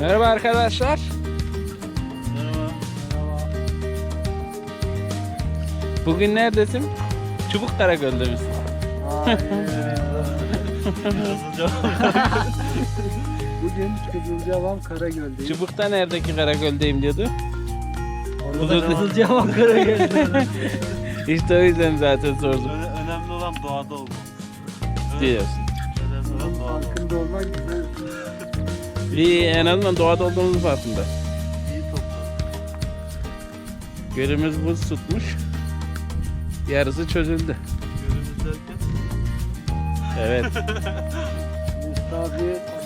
Merhaba arkadaşlar. Merhaba. Bugün neredesin? Çubuk Karagöl'de misin? Bugün Kızılcahamam Karagöl'deyiz. Çubuk'ta neredeki Karagöl'deyim diyordu. Orada da Kızılcahamam Karagöl'deyiz. İşte o yüzden zaten sordum Öne- önemli olan doğada olmak. diyorsun. Önemli olan doğada olmak. Farkında olmak güzel. İyi en azından doğada olduğumuz farkında. İyi topla. Gölümüz buz tutmuş. Yarısı çözüldü. Görünüz derken. Evet. Mustafi'ye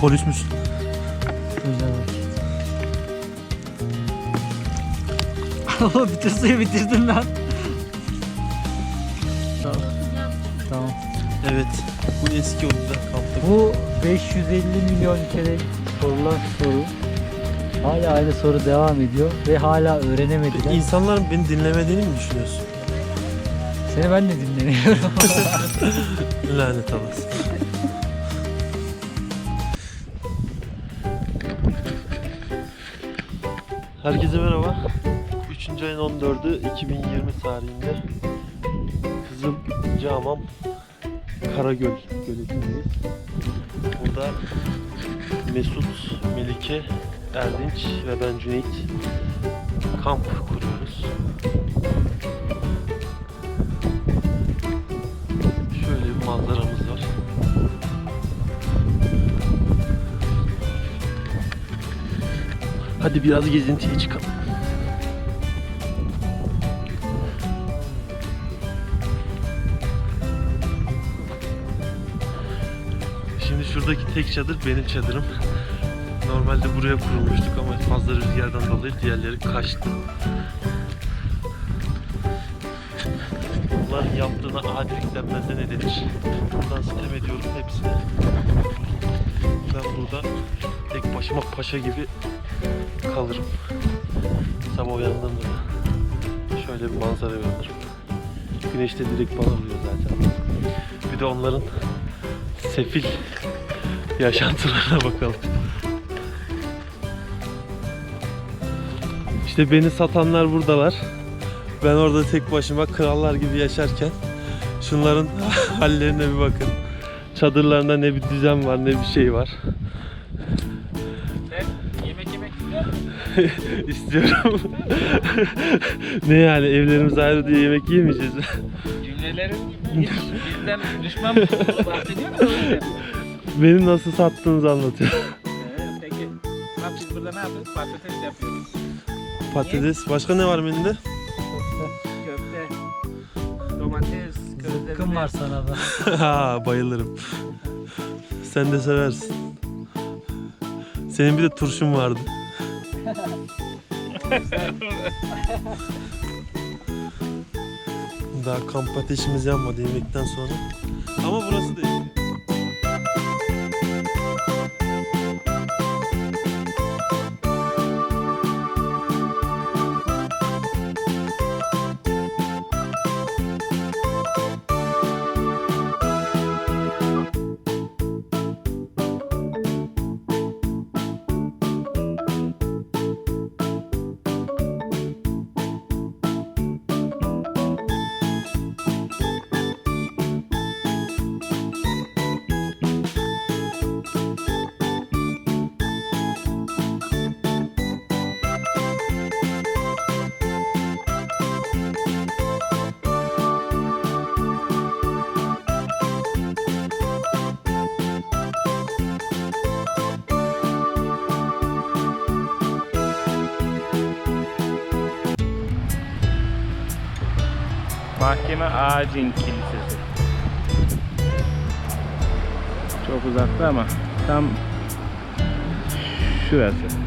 Polis misin? Ama bütün suyu bitirdin lan. Tamam. Tamam. Evet. Bu eski oyunda kaldık. Bu 550 milyon kere sorulan soru. Hala aynı soru devam ediyor ve hala öğrenemediler. İnsanların beni dinlemediğini mi düşünüyorsun? Seni ben de dinlemiyorum. Lanet olası. Herkese merhaba. 3. ayın 14'ü 2020 tarihinde Kızılcahamam Karagöl göletindeyiz. Burada Mesut, Melike, Erdinç ve ben Cüneyt kamp kuruyoruz. Hadi biraz gezintiye çıkalım. Şimdi şuradaki tek çadır benim çadırım. Normalde buraya kurulmuştuk ama fazla rüzgardan dolayı diğerleri kaçtı. Bunların yaptığına adilik denmez de ne denir? Buradan sitem ediyorum hepsine. Ben burada tek başıma paşa gibi kalırım. Sabah uyandığımda da şöyle bir manzara görürüm. Güneş de direkt bana vuruyor zaten. Bir de onların sefil yaşantılarına bakalım. İşte beni satanlar buradalar. Ben orada tek başıma krallar gibi yaşarken şunların hallerine bir bakın. Çadırlarında ne bir düzen var ne bir şey var. İstiyorum. ne yani evlerimiz ayrı diye yemek yemeyeceğiz. Cümlelerin hiç bizden düşman bahsediyor. Beni nasıl sattığınızı anlatıyor. Evet, Peki bak biz burada ne yapıyoruz? Patates yapıyoruz. Patates. Başka ne var menüde? Köfte, domates, Zıkkım var sana da. ha bayılırım. Sen de seversin. Senin bir de turşun vardı. Daha kamp ateşimiz yanmadı yemekten sonra. Ama burası değil. Mahkeme Ağacın Kilisesi. Çok uzakta ama tam şurası.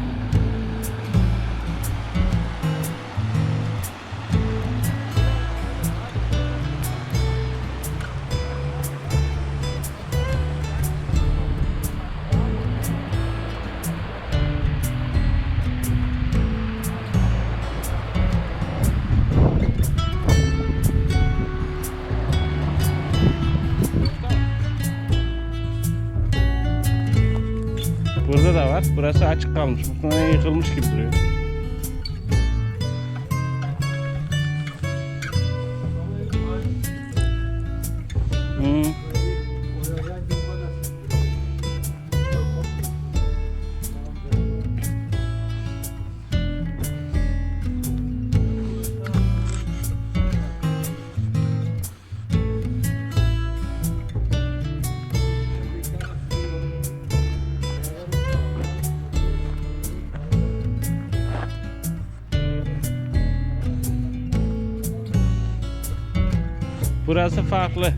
Burası açık kalmış. Muhtemelen yıkılmış gibi duruyor. Hı. Burası farklı.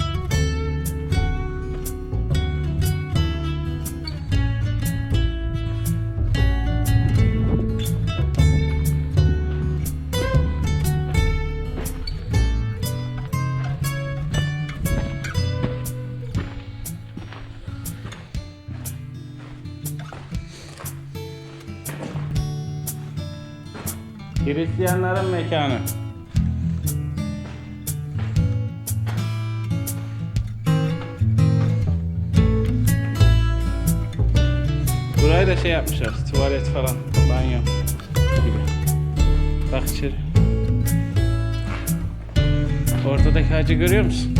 Hristiyanların mekanı. Burayı da şey yapmışlar, tuvalet falan, banyo gibi. Bak içeri. Ortadaki hacı görüyor musun?